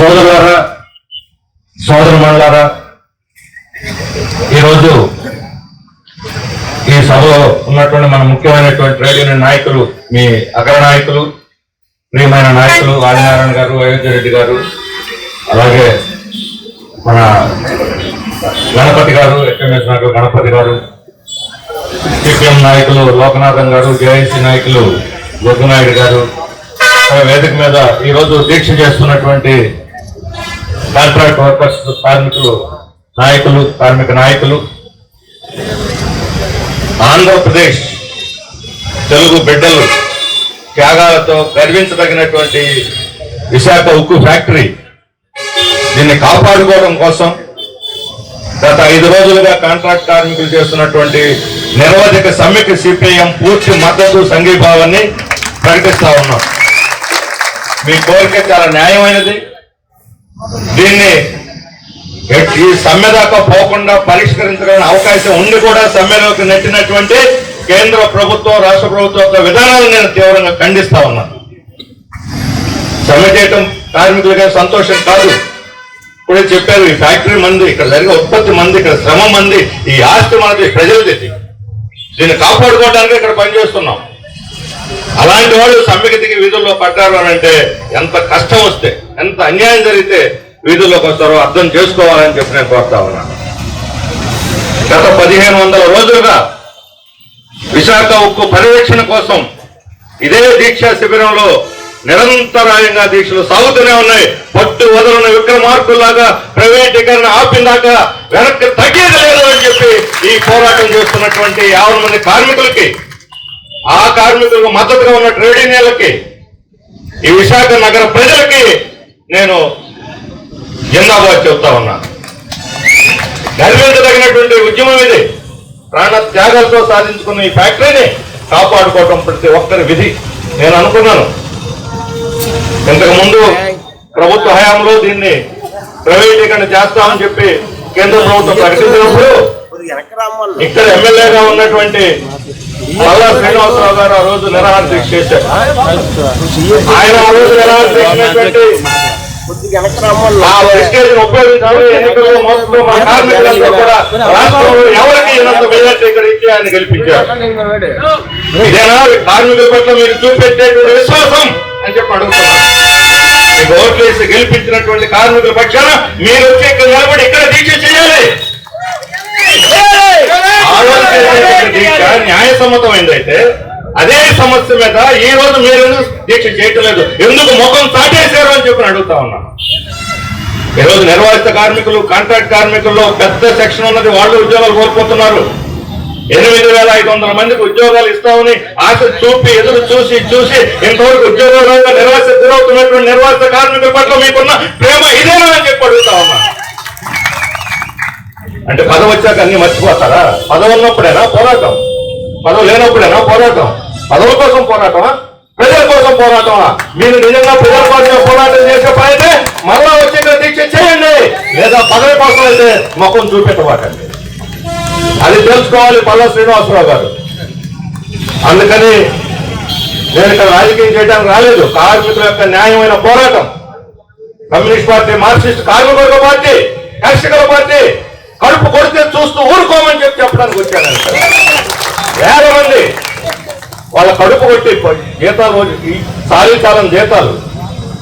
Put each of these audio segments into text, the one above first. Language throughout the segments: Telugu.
సోదరులారా సోదరుమణులారా ఈరోజు ఈ సభలో ఉన్నటువంటి మన ముఖ్యమైనటువంటి ట్రేడ్ యూనియన్ నాయకులు మీ అగ్ర నాయకులు ప్రియమైన నాయకులు ఆదినారాయణ గారు అయోధ్య రెడ్డి గారు అలాగే మన గణపతి గారు ఎస్ఎంఎస్ నాయకులు గణపతి గారు సిపిఎం నాయకులు లోకనాథన్ గారు జేఐసి నాయకులు దుర్గనాయుడు గారు వేదిక మీద ఈ రోజు దీక్ష చేస్తున్నటువంటి కాంట్రాక్ట్ వర్కర్స్ కార్మికులు నాయకులు కార్మిక నాయకులు. ఆంధ్రప్రదేశ్ తెలుగు బిడ్డలు త్యాగాలతో గర్వించదగినటువంటి విశాఖ ఉక్కు ఫ్యాక్టరీ దీన్ని కాపాడుకోవడం కోసం గత ఐదు రోజులుగా కాంట్రాక్ట్ కార్మికులు చేస్తున్నటువంటి నిర్వాధిక సమ్మెకి సిపిఐఎం పూర్తి మద్దతు సంఘీభావాన్ని ప్రకటిస్తా ఉన్నాం. మీ కోరిక చాలా న్యాయమైనది. దీన్ని ఈ సమ్మె దాకా పోకుండా పరిష్కరించగల అవకాశం ఉండి కూడా సమ్మెలోకి నెట్టినటువంటి కేంద్ర ప్రభుత్వం రాష్ట్ర ప్రభుత్వం యొక్క విధానాలు నేను తీవ్రంగా ఖండిస్తా ఉన్నాను సమ్మె చేయటం కార్మికులకి సంతోషం కాదు. ఇప్పుడే చెప్పారు ఈ ఫ్యాక్టరీ మంది ఇక్కడ జరిగే ఉత్పత్తి మంది ఇక్కడ శ్రమ మంది ఈ ఆస్తి మనది ప్రజలది. దీన్ని కాపాడుకోవడానికి ఇక్కడ పనిచేస్తున్నాం. అలాంటి వాళ్ళు సమ్మెకి దిగి వీధుల్లో పడ్డారు అని అంటే ఎంత కష్టం వస్తే ఎంత అన్యాయం జరిగితే వీధుల్లోకి వస్తారో అర్థం చేసుకోవాలని చెప్పి నేను కోరుతా ఉన్నాను. గత పదిహేను వందల రోజులుగా విశాఖ ఉక్కు పరిరక్షణ కోసం ఇదే దీక్షా శిబిరంలో నిరంతరాయంగా దీక్షలు సాగుతూనే ఉన్నాయి. పట్టు వదలన విక్రమార్కుల్లాగా ప్రైవేటీకరణ ఆపిందాకా వెనక్కి తగ్గేది లేదు అని చెప్పి ఈ పోరాటం చేస్తున్నటువంటి యాభై మంది కార్మికులకి ఆ కార్మికులకు మద్దతుగా ఉన్న ట్రేడ్ యూనియన్లకి ఈ విశాఖ నగర ప్రజలకి నేను జిందాబాద్ చెప్తా ఉన్నాను గర్వించదగినటువంటి ఉద్యమం ఇది. ప్రాణ త్యాగాలతో సాధించుకున్న ఈ ఫ్యాక్టరీని కాపాడుకోవటం ప్రతి ఒక్కరి విధి. నేను అనుకున్నాను. ఇంతకు ముందు ప్రభుత్వ హయాంలో దీన్ని ప్రైవేటీకరణ చేస్తామని చెప్పి కేంద్ర ప్రభుత్వం ప్రకటించినప్పుడు ఇక్కడ ఎమ్మెల్యేగా ఉన్నటువంటి మల్లా శ్రీనివాసరావు గారు ఆ రోజు నిరాహార దీక్ష చేశారు. ఆయన ఆ రోజు నిరాహార దీక్ష ఆ ఎన్నికల్లో కార్మికులంతా కూడా రాష్ట్రంలో ఎవరికి ఇనంత మెజార్టీ ఇక్కడ ఇచ్చి ఆయన గెలిపించారు. ఇదేనా? కార్మికుల పట్ల మీరు చూపెట్టేటువంటి విశ్వాసం అని చెప్పి అడుగుతున్నారు మీకు ఓట్లు వేసి గెలిపించినటువంటి కార్మికుల పక్షాన మీరు వచ్చి ఇక్కడ నిలబడి ఇక్కడ దీక్ష చేయాలి. ఆ న్యాయ సమ్మతమైందైతే అదే సమస్య మీద ఈ రోజు మీరు దీక్ష చేయటం లేదు? ఎందుకు ముఖం చాటేశారు అని చెప్పి అడుగుతా ఉన్నాను ఈ రోజు నిర్వాసిత కార్మికులు కాంట్రాక్ట్ కార్మికుల్లో పెద్ద సెక్షన్ ఉన్నది వాళ్ళు ఉద్యోగాలు కోల్పోతున్నారు. ఎనిమిది వేల ఐదు వందల మందికి ఉద్యోగాలు ఇస్తామని ఆశ చూపి ఎదురు చూసి చూసి ఇంతవరకు ఉద్యోగాలు నిర్వాసిత గురవుతున్నటువంటి నిర్వాసిత కార్మికుల పట్ల మీకున్న ప్రేమ ఇదేనా అని చెప్పి అడుగుతా ఉన్నా. అంటే పదవి వచ్చాక అన్ని మర్చిపోతారా? పదవి ఉన్నప్పుడేనా పోరాటం? పదవి లేనప్పుడేనా పోరాటం? పదవుల కోసం పోరాటమా? ప్రజల కోసం పోరాటమా? మీరు నిజంగా ప్రజల కోసం పోరాటం చేసే పని అయితే మళ్ళా దీక్ష చేయండి. లేదా పదవి కోసం అయితే ముఖం చూపెట్టబాకండి. అది తెలుసుకోవాలి పల్ల శ్రీనివాసరావు గారు. అందుకని నేను ఇక్కడ రాజకీయం చేయడానికి రాలేదు. కార్మికుల యొక్క న్యాయమైన పోరాటం. కమ్యూనిస్ట్ పార్టీ మార్క్సిస్ట్ కార్మికుల పార్టీ కర్షకుల పార్టీ కడుపు కొడితే చూస్తూ ఊరుకోమని చెప్పి చెప్పడానికి వచ్చాను. వేల మంది. వాళ్ళ కడుపు కొట్టి జీతాలు ఈ సాధించాలని జీతాలు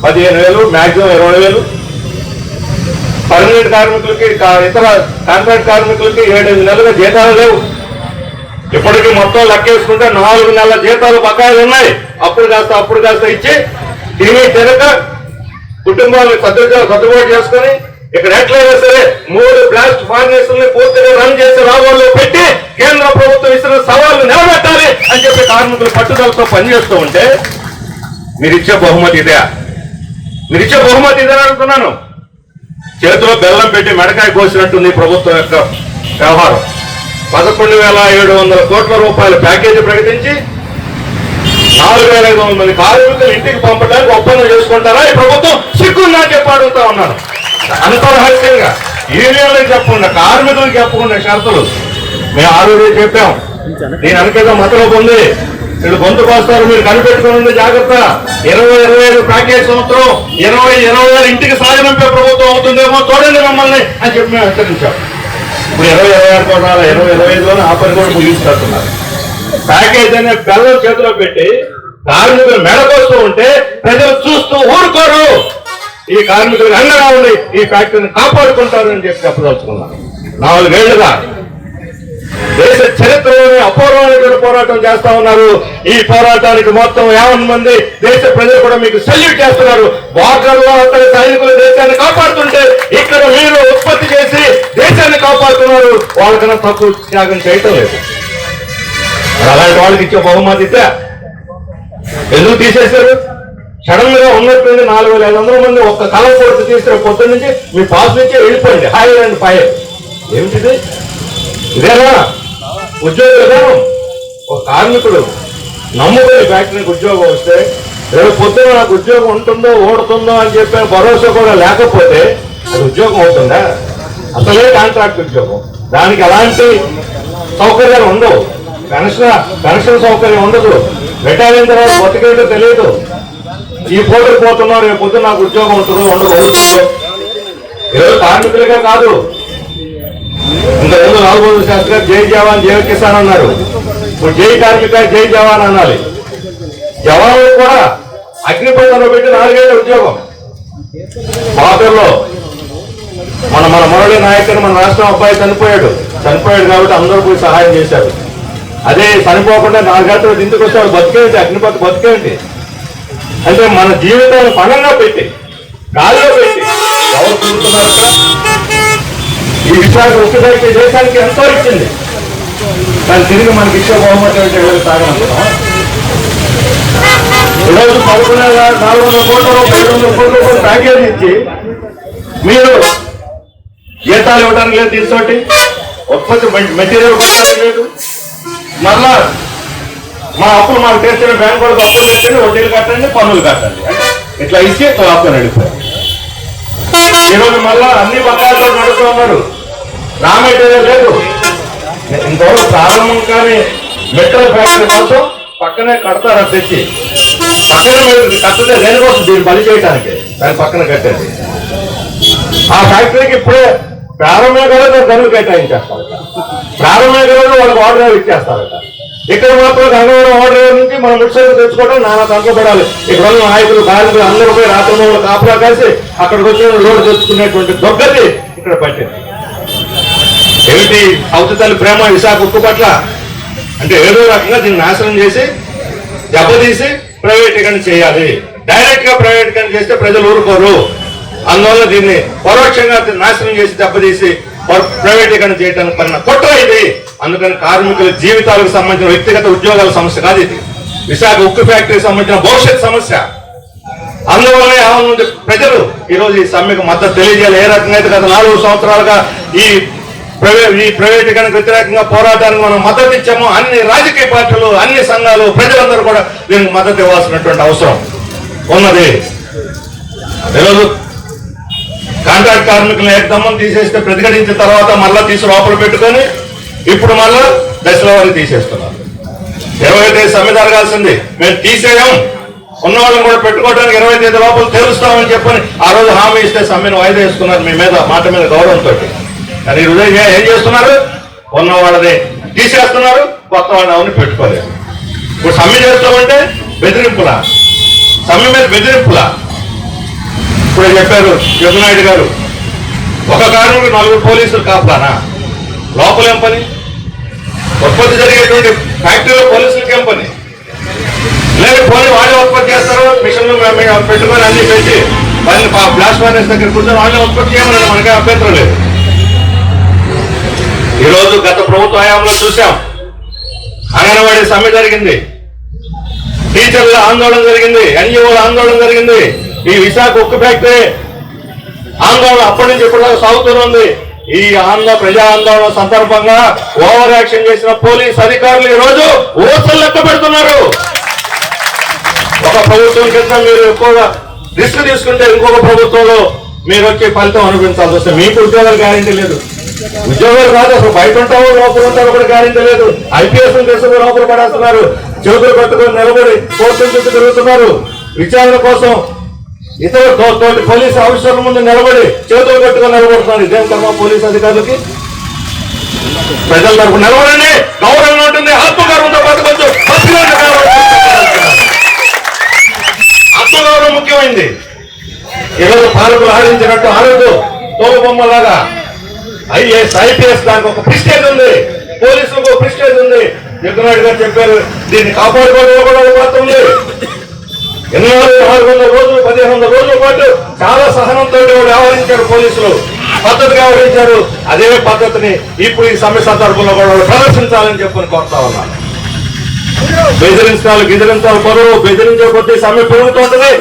పదిహేను వేలు మాక్సిమం ఇరవై వేలు. పర్మనెంట్ కార్మికులకి ఇతర కాంట్రాక్ట్ కార్మికులకి ఏడెనిమిది నెలలుగా జీతాలు లేవు. ఇప్పటికీ మొత్తం లెక్కేసుకుంటే నాలుగు నెలల జీతాలు బకాయిలు ఉన్నాయి. అప్పుడు కాస్త అప్పుడు కాస్త ఇచ్చి తిని తినక కుటుంబాలను సర్దుగా సర్దుబాటు చేసుకొని ఇక్కడ ఎట్లయినా సరే మూడు బ్లాస్ట్ ఫార్నేసుల్ని పూర్తిగా రన్ చేసి రాబోల్లో పెట్టి కేంద్ర ప్రభుత్వం ఇచ్చిన సవాళ్ళు నిలబెట్టాలి అని చెప్పి కార్మికులు పట్టుదలతో పనిచేస్తూ ఉంటే మీరిచ్చే బహుమతి ఇదే. మీరిచ్చే బహుమతి ఇదే అడుగుతున్నాను. చేతిలో బెల్లం పెట్టి మెడకాయ కోసినట్టుంది ప్రభుత్వం యొక్క వ్యవహారం. పదకొండు వేల ఏడు వందల కోట్ల రూపాయల ప్యాకేజీ ప్రకటించి నాలుగు వేల ఐదు వందల మంది కార్మికులు ఇంటికి పంపడానికి ఒప్పందం చేసుకుంటారా? ఈ ప్రభుత్వం సిగ్గుందా చెప్పాడుతా చెప్పి ఉన్నాను. అంత రహస్యంగా యూనియన్లకు చెప్పకుండా కార్మికులకు చెప్పకుండా షరతులు. మేము ఆ రోజే చెప్పాం. నేను వెనకేదో మతలోపు ఉంది వీళ్ళు గొంతు కోస్తారు మీరు కనిపెట్టుకుని జాగ్రత్త. ఇరవై ఇరవై ఐదు ప్యాకేజ్ సంవత్సరం ఇరవై ఇరవై ఆరు ఇంటికి సాగనంపే ప్రభుత్వం అవుతుందేమో చూడండి మమ్మల్ని అని చెప్పి మేము హెచ్చరించాం. ఇప్పుడు ఇరవై ఇరవై ఆరు కోటాల ఇరవై ఇరవై ఐదులోనే ఆ పని కూడా ముగించుకుంటున్నారు ప్యాకేజ్ అనే బెల్లం చేతిలో పెట్టి కార్మికులు మెడకొస్తూ ఉంటే ప్రజలు ఈ కార్మికులకు అండగా ఉండి ఈ ఫ్యాక్టరీని కాపాడుకుంటారు అని చెప్పి చెప్పదలుచుకున్నాను. నాలుగేళ్ళుగా దేశ చరిత్రలోనే అపూర్వమైన పోరాటం చేస్తా ఉన్నారు. ఈ పోరాటానికి మొత్తం యావన్ మంది దేశ ప్రజలు కూడా మీకు సెల్యూట్ చేస్తున్నారు. బార్డర్లో అక్కడ సైనికులు దేశాన్ని కాపాడుతుంటే ఇక్కడ మీరు ఉత్పత్తి చేసి దేశాన్ని కాపాడుతున్నారు. వాళ్ళకన్నా తక్కువ త్యాగం చేయటం లేదు. అలాంటి వాళ్ళకి ఇచ్చే బహుమతి ఇస్తే ఎందుకు తీసేశారు? సడన్గా ఉన్నట్టుండి నాలుగు వేల ఐదు వందల మంది ఒక్క కలం కోర్టు తీసిన పొద్దు నుంచి మీ పాస్ నుంచి వెళ్ళిపోయింది హాయ్ అండ్ ఫైర్. ఏమిటిది? ఇదేనా? ఉద్యోగ విధానం ఒక కార్మికుడు నమ్ముకుని ఫ్యాక్టరీకి ఉద్యోగం వస్తే రేపు పొద్దున నాకు ఉద్యోగం ఉంటుందో ఓడుతుందో అని చెప్పిన భరోసా కూడా లేకపోతే అది ఉద్యోగం అవుతుందా? అసలే కాంట్రాక్ట్ ఉద్యోగం. దానికి ఎలాంటి సౌకర్యాలు ఉండవు. పెన్షన్ పెన్షన్ సౌకర్యం ఉండదు. రిటైర్ అయిన తర్వాత బతికేటో తెలియదు. ఈ పోటీ పోతున్నారు రేపు పొద్దున నాకు ఉద్యోగం ఉంటుందో ఉండదు ఏదో కార్మికులుగా కాదు. ఇంతకుముందు నాలుగోదు శాస్త్రి గారు జై జవాన్ జై కిసాన్ అన్నారు. ఇప్పుడు జై కార్మిక జై జవాన్ అనాలి. జవాన్లు కూడా అగ్నిపథంలో పెట్టి నాలుగేళ్ళ ఉద్యోగం. బాబర్లో మన మన మురళీ నాయకుడు మన రాష్ట్రం అబ్బాయి చనిపోయాడు. చనిపోయాడు కాబట్టి అందరూ పోయి సహాయం చేశారు. అదే చనిపోకుండా నాలుగేళ్ళ ఇంటికి వచ్చాడు బతికేంటి? అగ్నిపథ బతికేంటి? అంటే మన జీవితాన్ని పణంగా పెట్టి గాలిలో పెట్టి ఎవరు ఈ విశాఖ ఉక్కు దేశానికి ఎంతో ఇచ్చింది. దాన్ని తిరిగి మనకి ఇచ్చే బహుమతి అంటే ఎవరు సాగనంటున్నాం ఈరోజు పదకొండు నాలుగు వందల కోట్ల రూపాయలు ఐదు వందల కోట్ల రూపాయలు ప్యాకేజ్ ఇచ్చి మీరు జీతాలు ఇవ్వడానికి లేదు తీసుకోండి ఉత్పత్తి మెటీరియల్ కొనడానికి లేదు. మళ్ళా మా అప్పులు మాకు తెచ్చిన బ్యాంక్ వాళ్ళకి అప్పులు తెచ్చండి వడ్డీలు కట్టండి పన్నులు కట్టండి. ఇట్లా ఇచ్చే క్లాప్తో నడిపోయారు ఈరోజు మళ్ళా అన్ని బకాయిలతో నడుస్తూ ఉన్నారు. రా మెటీరియల్ లేదు. ఇంతవరకు ప్రారంభం కానీ మెటల్ ఫ్యాక్టరీ కోసం పక్కనే కడతారు అది తెచ్చి? పక్కనే మీరు కట్టలే. దేనికోసం దీన్ని బలి చేయడానికి దాని పక్కన కట్టేది. ఆ ఫ్యాక్టరీకి ఇప్పుడే ప్రారంభమే కదా ధనులు కేటాయించేస్తారట. ప్రారంభమే కదా వాళ్ళకి ఆర్డర్ ఇచ్చేస్తారట. ఇక్కడ మాత్రం గంగవరం ఆర్డర్ నుంచి మనం ముడిసైలు తెచ్చుకోవడం నానా దాంట్లో పడాలి ఇక్కడ నాయకులు కార్మికులు అందరూ పోయి రాత్రి కాపులా కలిసి అక్కడికి వచ్చిన రోడ్డు తెచ్చుకునేటువంటి దొగ్గతి ఇక్కడ పట్టింది. ఏమిటి? అవతల ప్రేమ విశాఖ ఉక్కు పట్ల? అంటే ఏదో రకంగా దీన్ని నాశనం చేసి దెబ్బతీసి ప్రైవేటీకరణ చేయాలి. డైరెక్ట్గా ప్రైవేటీకరణ చేస్తే ప్రజలు ఊరుకోరు. అందువల్ల దీన్ని పరోక్షంగా నాశనం చేసి దెబ్బతీసి ప్రైవేటీకరణ చేయడానికి పడిన కుట్ర ఇది. అందుకని కార్మికుల జీవితాలకు సంబంధించిన వ్యక్తిగత ఉద్యోగాల సమస్య కాదు ఇది. విశాఖ ఉక్కు ఫ్యాక్టరీకి సంబంధించిన భవిష్యత్ సమస్య. అందువల్ల ఆమె ప్రజలు ఈ రోజు ఈ సమ్మెకు మద్దతు తెలియజేయాలి. ఏ రకంగా అయితే గత నాలుగు సంవత్సరాలుగా ఈ ప్రైవేట్ ఈ ప్రైవేటీకరణకు వ్యతిరేకంగా పోరాటానికి మనం మద్దతు ఇచ్చాము అన్ని రాజకీయ పార్టీలు అన్ని సంఘాలు ప్రజలందరూ కూడా దీనికి మద్దతు ఇవ్వాల్సినటువంటి అవసరం ఉన్నది. ఈరోజు కాంట్రాక్ట్ కార్మికులను ఏకదమ్మం తీసేస్తే ప్రతిఘటించిన తర్వాత మళ్ళా తీసి లోపల పెట్టుకొని ఇప్పుడు మళ్ళా దశల వారిని తీసేస్తున్నారు. ఇరవై తేదీ సమ్మె జరగాల్సింది. మేము తీసేయం. ఉన్న వాళ్ళని కూడా పెట్టుకోవడానికి ఇరవై తేదీ లోపల తెలుస్తామని చెప్పని ఆ రోజు హామీ ఇస్తే సమ్మెను వాయిదా వేసుకున్నారు మీ మీద మాట మీద గౌరవంతో కానీ ఈ రోజు ఏం చేస్తున్నారు? ఉన్న వాళ్ళని తీసేస్తున్నారు కొత్త వాళ్ళని అవన్నీ పెట్టుకోలేదు. ఇప్పుడు సమ్మె చేస్తామంటే బెదిరింపులా? సమ్మె మీద బెదిరింపులా? ఇప్పుడు చెప్పారు జగనాయుడు గారు ఒక కారణం నలుగురు పోలీసులు కాపానా లోపలేం పని? ఉత్పత్తి జరిగేటువంటి ఫ్యాక్టరీలో పోలీసులకి ఏం పని? లేదు పోనీ వాళ్ళే ఉత్పత్తి చేస్తారు మిషన్లు పెట్టుకొని అన్ని పెట్టి వాళ్ళని బ్లాస్ట్ ఫైనాన్స్ దగ్గర కూర్చొని వాళ్ళే ఉత్పత్తి చేయమని మనకే అభ్యంతరం లేదు. ఈ రోజు గత ప్రభుత్వ హయాంలో చూసాం అంగన్వాడీ సమ్మె జరిగింది. టీచర్ల ఆందోళన జరిగింది ఎన్జిఓల ఆందోళన జరిగింది. ఈ విశాఖ ఉక్కు ఫ్యాక్టరీ ఆందోళన అప్పటి నుంచి ఇప్పటిదాకా సాగుతూనే ఉంది. ఈ ఆంధ్ర ప్రజా ఆందోళన సందర్భంగా ఓవర్ యాక్షన్ చేసిన పోలీస్ అధికారులు ఈ రోజు ఓసలు లెక్క పెడుతున్నారు. ఒక ప్రభుత్వం కింద మీరు ఎక్కువగా రిస్క్ తీసుకుంటే ఇంకొక ప్రభుత్వంలో మీరు వచ్చే ఫలితం అనుభవించాల్సి వస్తే మీకు ఉద్యోగాలు గ్యారంటీ లేదు. ఉద్యోగాలు కాదు అసలు బయట ఉంటావో లోపల ఉంటావో కూడా గ్యారంటీ లేదు. ఐపీఎస్ తీసుకుని లోపల పడేస్తున్నారు. చేతులు పట్టుకొని నిలబడి కోర్టు చుట్టూ తిరుగుతున్నారు. విచారణ కోసం ఇతర తోటి పోలీసు ఆఫీసర్ల ముందు నిలబడి చేతులు కట్టుకొని నిలబడుతున్నారు ఇదేం కర్మ పోలీసు అధికారులకి? ప్రజల తరపు నిలబడండి. గౌరవం ఉంటుంది. ఆత్మగౌరవంతో బతకొచ్చు. ఆత్మగౌరవం ముఖ్యమైంది. ఈరోజు పాలకులు ఆడించినట్టు ఆడద్దు. తోలుబొమ్మలాగా ఐఏఎస్ ఐపీఎస్ దానికి ఒక ప్రిస్టేజ్ ఉంది. పోలీసులకు ఒక ప్రిస్టేజ్ ఉంది. జగన్నాథ్ గారు చెప్పారు దీన్ని కాపాడుకోవడంలో కూడా ఒక పాత్ర ఉంది. ఎన్నో ఆరు వందల వంద రోజుల పాటు చాలా సహనంతో వ్యవహరించారు పోలీసులు. పద్ధతిగా వ్యవహరించారు. అదే పద్ధతిని ఇప్పుడు ఈ సమ్మె సందర్భంలో కూడా ప్రదర్శించాలని చెప్పని కోరుతా ఉన్నాను. బెదిరించాలి బెదిరించాలి పరువు బెదిరించే కొద్దీ సమ్మె పెరుగుతుంటది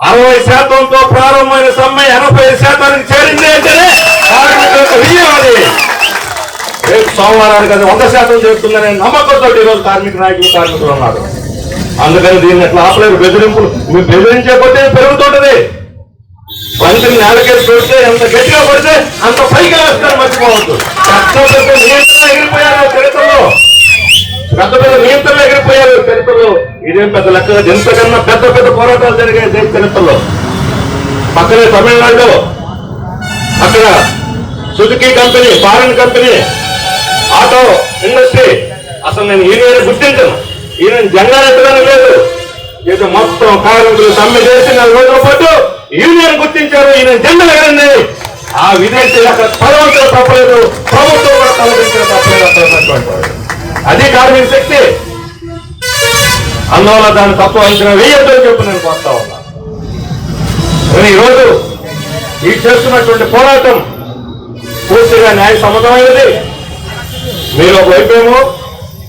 అరవై శాతంతో ప్రారంభమైన సమ్మె ఎనభై శాతానికి చేరింది అంటేనే రేపు సోమవారానికి అది వంద శాతం చేస్తుందనే నమ్మకంతో ఈరోజు కార్మిక నాయకులు కార్మికులు ఉన్నారు. అందుకని దీన్ని ఎట్లా ఆపలేరు బెదిరింపులు మీరు బెదిరించే కొద్దీ పెరుగుతుంటది. బంతిని నేలకేసి చూస్తే ఎంత గట్టిగా పడితే అంత పైకి వేస్తారు మర్చిపోవద్దు. పెద్ద నియంత్రణ ఎగిరిపోయారు చరిత్రలో. పెద్ద పెద్ద నియంత్రణ ఎగిరిపోయారు చరిత్రలో. ఇదేం పెద్ద లెక్క? ఎంతకన్నా పెద్ద పెద్ద పోరాటాలు జరిగాయి దేశ చరిత్రలో? పక్కనే తమిళనాడులో. అక్కడ Suzuki company foreign company auto industry. అసలు నేను ఈయన గుర్తించను. ఈయన జెండా లేదు. ఏదో మొత్తం కార్మికులు సమ్మె చేసి నాలుగు పాటు యూనియన్ గుర్తించారు. ఈయన జెండా ఎగరండి. ఆ విదేశీ అక్కడ పదవంతులు తప్పలేదు. ప్రభుత్వం కూడా తలపించడం తప్పలేదు. అది కార్మిక శక్తి. అందువల్ల దాన్ని తప్పు అంచనా వేయొద్దు అని చెప్పి నేను కోరుతా ఉన్నా. ఈరోజు ఈ చేస్తున్నటువంటి పోరాటం పూర్తిగా న్యాయ సమ్మతమైనది. మీరు ఒకవైపేమో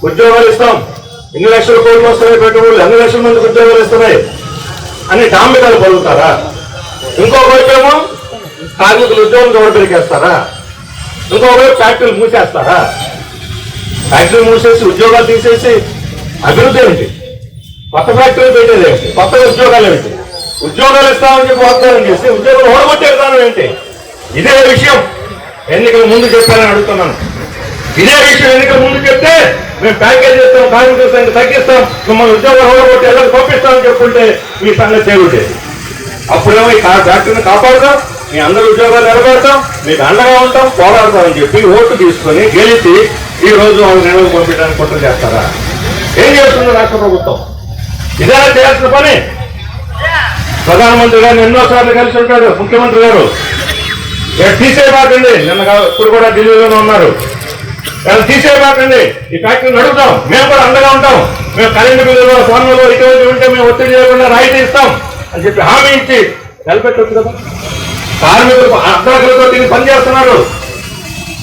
ఉద్యోగాలు ఇస్తాం. ఎన్ని లక్షల కోట్లు వస్తున్నాయి పెట్టుబడులు? ఎన్ని లక్షల మందికి ఉద్యోగాలు ఇస్తున్నాయి అని డాంబికాలు పలుకుతారా? ఇంకొక వైపేమో కార్మికులు ఉద్యోగం చూడబెరికేస్తారా ఇంకో వైపు ఫ్యాక్టరీలు మూసేస్తారా? ఫ్యాక్టరీలు మూసేసి ఉద్యోగాలు తీసేసి అభివృద్ధి ఏమిటి? కొత్త ఫ్యాక్టరీలు పెట్టేది ఏమిటి? కొత్త ఉద్యోగాలు ఏమిటి? ఉద్యోగాలు ఇస్తామని చెప్పి వాగ్దానం చేసి ఉద్యోగాలు ఓడగొట్టే విధానం ఏంటి ఇదే విషయం ఎన్నికల ముందు చెప్పాలని అడుగుతున్నాను. ఇదే విషయం ఎన్నికల ముందు చెప్తే మేము ప్యాకేజ్ ఇస్తాం కార్మికుల సంఖ్య తగ్గిస్తాం. మిమ్మల్ని ఉద్యోగాలు ఓడగొట్టి ఎలా పంపిస్తామని చెప్పుకుంటే మీ సంగతి చేయకుంటేది అప్పుడేమో ఈ ఫ్యాక్టరీని కాపాడుతాం మీ అందరి ఉద్యోగాలు నిలబెడతాం మీకు అండగా ఉంటాం పోరాడతామని చెప్పి ఓటు తీసుకొని గెలిచి ఈ రోజు వాళ్ళు నిలవ పంపించడానికి కుట్ర చేస్తారా? ఏం చేస్తుంది రాష్ట్ర ప్రభుత్వం? ఇదే చేయాల్సిన పని? ప్రధానమంత్రి గారిని ఎన్నోసార్లు కలిసి ఉంటాడు ముఖ్యమంత్రి గారు. తీసే తీసేయబాకండి. నిన్న ఇప్పుడు కూడా ఢిల్లీలోనే ఉన్నారు. తీసేయబాకండి. ఈ ఫ్యాక్టరీ నడుపుతాం. మేము కూడా అండగా ఉంటాం. మేము కరెంటు బిల్లులో ఫోన్లలో ఇటువంటి ఉంటే మేము ఒత్తిడి చేయకుండా రాయితీ ఇస్తాం అని చెప్పి హామీ ఇచ్చి నిలబెట్టచ్చు కదా. కార్మికులు అర్ధకులతో దీన్ని పనిచేస్తున్నారు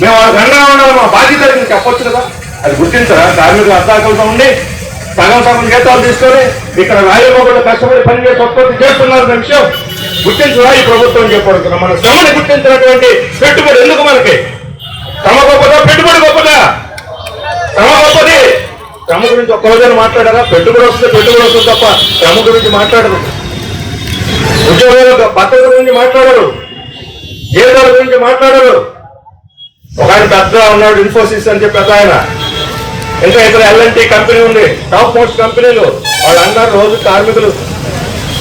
మేము వాళ్ళకి అండగా ఉండాలి మా బాధ్యత చెప్పొచ్చు కదా. అది గుర్తించరా? కార్మికులు అర్ధాకలతో ఉండి సగం సగం జీతాలు తీసుకొని ఇక్కడ రాయమోగులు కష్టపడి పనిచేసి ఉత్పత్తి చేస్తున్నారు విషయం గుర్తించరా ఈ ప్రభుత్వం చెప్పడుతున్నాం మన శ్రమని గుర్తించినటువంటి పెట్టుబడి ఎందుకు మనకి? శ్రమ గొప్పదా పెట్టుబడి గొప్పదా? శ్రమ గొప్పది శ్రమ గురించి ఒక్క రోజున మాట్లాడారా? పెట్టుబడి వస్తే పెట్టుబడి వస్తుంది తప్ప శ్రమ గురించి మాట్లాడరు ఉద్యోగాలు భద్రత గురించి మాట్లాడరు. జీతాల గురించి మాట్లాడరు. ఒక ఆయన పెద్ద ఉన్నాడు ఇన్ఫోసిస్ అని చెప్పి పెద్ద ఆయన. ఇంకా ఇతర ఎల్ఎన్టీ కంపెనీ ఉంది టాప్ మోస్ట్ కంపెనీలు. వాళ్ళు అన్నారు రోజు కార్మికులు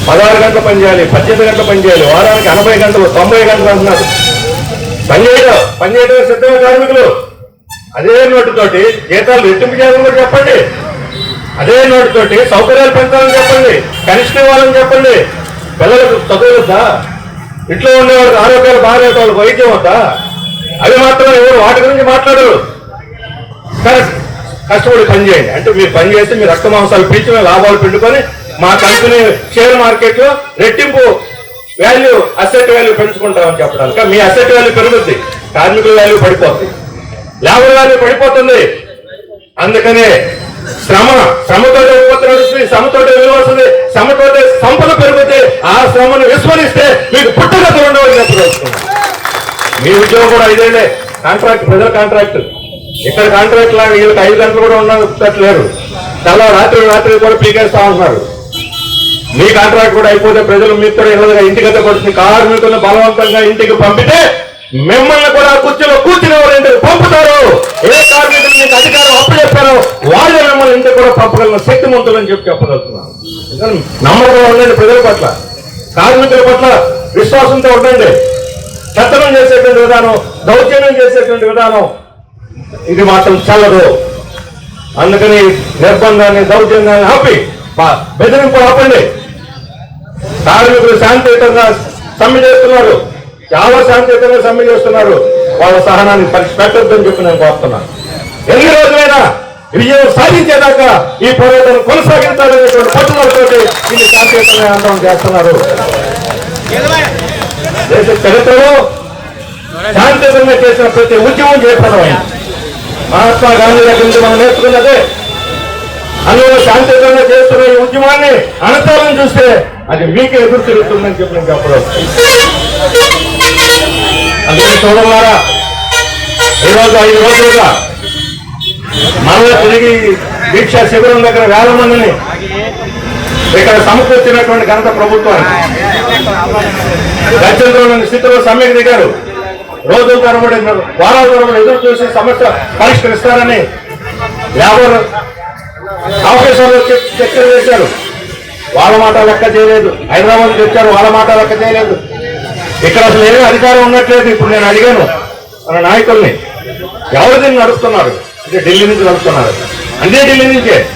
పదహారు గంటలు పనిచేయాలి పద్దెనిమిది గంటలు పనిచేయాలి వారానికి ఎనభై గంటలు తొంభై గంటలు అంటున్నారు. పని చేయడం సిద్ధమైన కార్మికులు. అదే నోటుతోటి జీతాలు రెట్టింపు చేయాలని చెప్పండి. అదే నోటుతోటి సౌకర్యాలు పెంచాలని చెప్పండి. కనిష్ట ఇవ్వాలని చెప్పండి. పిల్లలకు చదువు ఇంట్లో ఉండేవాళ్ళకి ఆరోగ్యాలు బాగాలేదు వాళ్ళకి వైద్యం వద్దా? అవి మాత్రం ఎవరు వాటి గురించి మాట్లాడరు. కష్టపడి పని చేయండి. అంటే మీరు పని చేస్తే మీ రక్త మాంసాలు పీల్చి లాభాలు పెట్టుకొని మా కంపెనీ షేర్ మార్కెట్లో రెట్టింపు వాల్యూ అసెట్ వాల్యూ పెంచుకుంటామని చెప్పడానికి. మీ అసెట్ వాల్యూ పెరుగుద్ది. కార్మికుల వాల్యూ పడిపోతుంది లేబర్ వాల్యూ పడిపోతుంది. అందుకనే శ్రమ శ్రమతోటే ఉత్పత్తి నడుస్తుంది శ్రమతోటే విలువ వస్తుంది శ్రమతోటే సంపద పెరుగుతే ఆ శ్రమను విస్మరిస్తే మీకు పుట్టగత ఉండవని చెప్పదలుచుకున్నాను మీ ఉద్యోగం కూడా ఐదేళ్ళే కాంట్రాక్ట్ ప్రజల కాంట్రాక్ట్ ఇక్కడ కాంట్రాక్ట్ లాగా వీళ్ళకి ఐదు గంటలు కూడా ఉండట్లేరు చాలా రాత్రి రాత్రి కూడా పీకేస్తా ఉంటున్నారు. మీ కాంట్రాక్ట్ కూడా అయిపోతే ప్రజలు మీకు కూడా ఇళ్ళగా ఇంటికైతే పడుతుంది కార్మికులను బలవంతంగా ఇంటికి పంపితే మిమ్మల్ని కూడా కుర్చీలో కూర్చుని వారు ఇంటికి పంపుతారు. ఏ కార్మికులు మీకు అధికారం అప్పచెప్పారో వాళ్ళే మిమ్మల్ని ఇంటికి కూడా పంపగలిగిన శక్తిమంతులని చెప్పి చెప్పగలుగుతున్నాను నమ్మకంగా ఉండండి ప్రజల పట్ల. కార్మికుల పట్ల విశ్వాసంతో ఉండండి. చట్టం చేసేటువంటి విధానం దౌర్జన్యం చేసేటువంటి విధానం ఇది మాత్రం చల్లదు. అందుకని నిర్బంధాన్ని దౌర్జన్యాన్ని ఆపి బెదిరింపు ఆపండి. కార్మికులు శాంతియుతంగా సమ్మె చేస్తున్నారు. చాలా శాంతియుతంగా సమ్మె చేస్తున్నారు. వాళ్ళ సహనాన్ని పెట్టొద్దని చెప్పి నేను కోరుతున్నాను ఎన్ని రోజులైనా విజయం సాధించేదాకా ఈ పోరాటం కొనసాగించాలనేటువంటి పట్టుదలతో దీన్ని శాంతియుతంగా ఆందోళన చేస్తున్నారు. దేశ చరిత్రలో శాంతియుతంగా చేసిన ప్రతి ఉద్యమం చేపడమైంది మహాత్మా గాంధీ దగ్గర నుంచి మనం నేర్చుకున్నదే అందులో శాంతియుతంగా చేస్తున్న ఈ ఉద్యమాన్ని అనంతరం చూస్తే అది మీకే ఎదురు తిరుగుతుందని చెప్పి అప్పుడు చెప్పడం అందుకని చూడమారా ఈరోజు ఐదు రోజులుగా మరలా తిరిగి దీక్ష శిబిరం దగ్గర వేల మందిని ఇక్కడ సమకూర్చినటువంటి ఘనత ప్రభుత్వానికి. గచ్చంద్రంలోని స్థితిలో సమ్మెకు దిగారు. రోజుల తరబడి వారాల తరబడి ఎదురు చూసి సమస్య పరిష్కరిస్తారని లేబర్ ఆఫీసర్లు చెక్- చర్చలు చేశారు. వాళ్ళ మాట లెక్క చేయలేదు. హైదరాబాద్ తెచ్చారు. వాళ్ళ మాట లెక్క చేయలేదు. ఇక్కడ అసలు ఏమీ అధికారం ఉన్నట్లేదు ఇప్పుడు నేను అడిగాను మన నాయకుల్ని. ఎవరు దీన్ని నడుపుతున్నారు? అంటే ఢిల్లీ నుంచి నడుపుతున్నారు. అదే ఢిల్లీ నుంచే.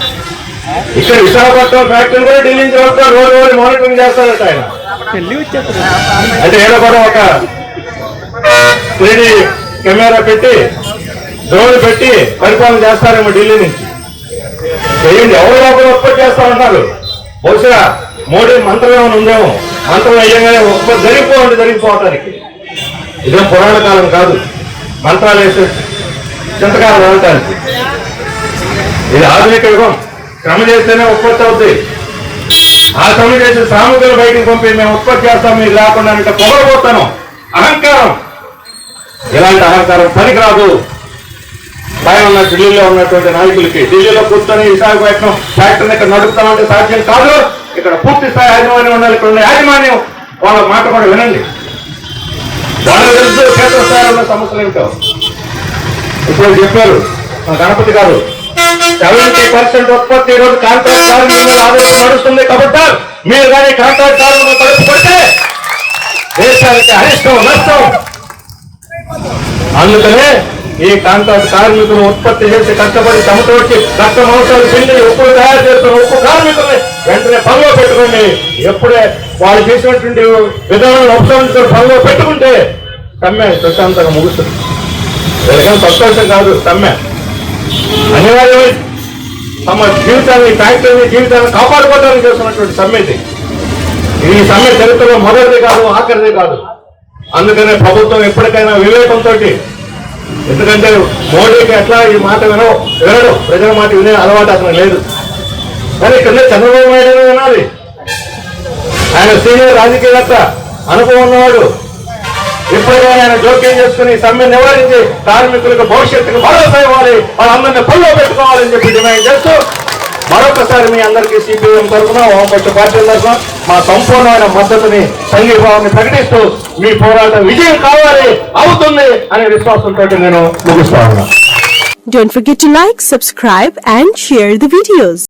ఇక్కడ విశాఖపట్నం ఫ్యాక్టరీ కూడా ఢిల్లీ నుంచి నడుపుతారు రోజు రోజు మానిటరింగ్ చేస్తారట ఆయన. అంటే ఏదో కూడా ఒక త్రీడీ కెమెరా పెట్టి డ్రోన్ పెట్టి పరిపాలన చేస్తారేమో ఢిల్లీ నుంచి. చేయండి ఎవరో లోపల ఉత్పత్తి చేస్తా ఉంటారు బహుశా మోడీ మంత్రం ఏమైనా ఉందేమో? మంత్రం అయ్యగానే ఉత్పత్తి జరిగిపోవండి జరిగిపోవటానికి ఇదే పురాణ కాలం కాదు. మంత్రాలు వేసే చింతకాలం వెళ్ళటానికి ఇది ఆధునిక యుగం. క్రమ చేస్తేనే ఉత్పత్తి అవుతుంది ఆ క్రమ చేసిన శ్రామికులు బయటికి పంపి మేము ఉత్పత్తి చేస్తాం మీరు లేకుండా అంటే పొగరబోతాను అహంకారం. ఇలాంటి అహంకారం పనికిరాదు. పైన ఉన్న ఢిల్లీలో ఉన్నటువంటి నాయకులకి ఢిల్లీలో కూర్చొని విశాఖపట్నం ఫ్యాక్టరీని ఇక్కడ నడుపుతామంటే సాధ్యం కాదు. ఇక్కడ పూర్తి స్థాయి యాజమాన్యం ఉండాలి. ఇక్కడ ఉన్న యాజమాన్యం వాళ్ళ మాట కూడా వినండి. వాళ్ళ తెలుసు క్షేత్ర ఉన్న సమస్యలు ఏమిటో. ఇప్పుడు చెప్పారు మన గణపతి గారు సెవెంటీ పర్సెంట్ ఉత్పత్తి ఈరోజు కాంట్రాక్ట్ కార్మికుల మీద ఆధారపడి నడుస్తుంది కాబట్టి మీరు కానీ కాంట్రాక్ట్ కార్మికులు కడుపు దేశానికి అరిష్టం నష్టం. అందుకనే ఈ కాంట్రాక్ట్ కార్మికులు ఉత్పత్తి చేసి కష్టపడి తమతోటి రక్త మాంసాలు పిండి ఉప్పు తయారు చేస్తున్న ఉప్పు కార్మికుల్ని వెంటనే పనిలో పెట్టుకోండి. ఎప్పుడే వాళ్ళు చేసినటువంటి విధానాలను ఉపసంహరించుకొని పనిలో పెట్టుకుంటే సమ్మె ప్రశాంతంగా ముగుస్తుంది. సంతోషం కాదు సమ్మె అనివార్యమై. తమ జీవితాన్ని ఫ్యాక్టరీని జీవితాన్ని కాపాడుకోవడానికి చేస్తున్నటువంటి సమ్మె ఇది. ఈ సమ్మె చరిత్రలో మొదటిది కాదు ఆఖరిది కాదు. అందుకనే ప్రభుత్వం ఎప్పటికైనా వివేకంతో ఎందుకంటే మోడీకి ఎట్లా ఈ మాట వినవు వినడు. ప్రజల మాట వినే అలవాటు అతను లేదు. కానీ ఇక్కడ చంద్రబాబు నాయుడు వినాలి. ఆయన సీనియర్ రాజకీయవేత్త అనుభవం ఉన్నవాడు. ఇప్పటికే ఆయన జోక్యం చేసుకుని సమ్మె నివారించి కార్మికులకు భవిష్యత్తుకు భరోసా ఇవ్వాలి. వాళ్ళందరినీ పనిలో పెట్టుకోవాలని చెప్పి డిమాండ్ చేస్తూ మరొకసారి మీ అందరికీ సిపిఎం తరఫున వామపక్ష పార్టీల తరఫున మా సంపూర్ణమైన మద్దతుని సంఘీభావాన్ని ప్రకటిస్తూ మీ పోరాటం విజయం కావాలి అవుతుంది అనే విశ్వాసంతో నేను ముగిస్తా ఉన్నా Don't forget to like, subscribe and share the videos.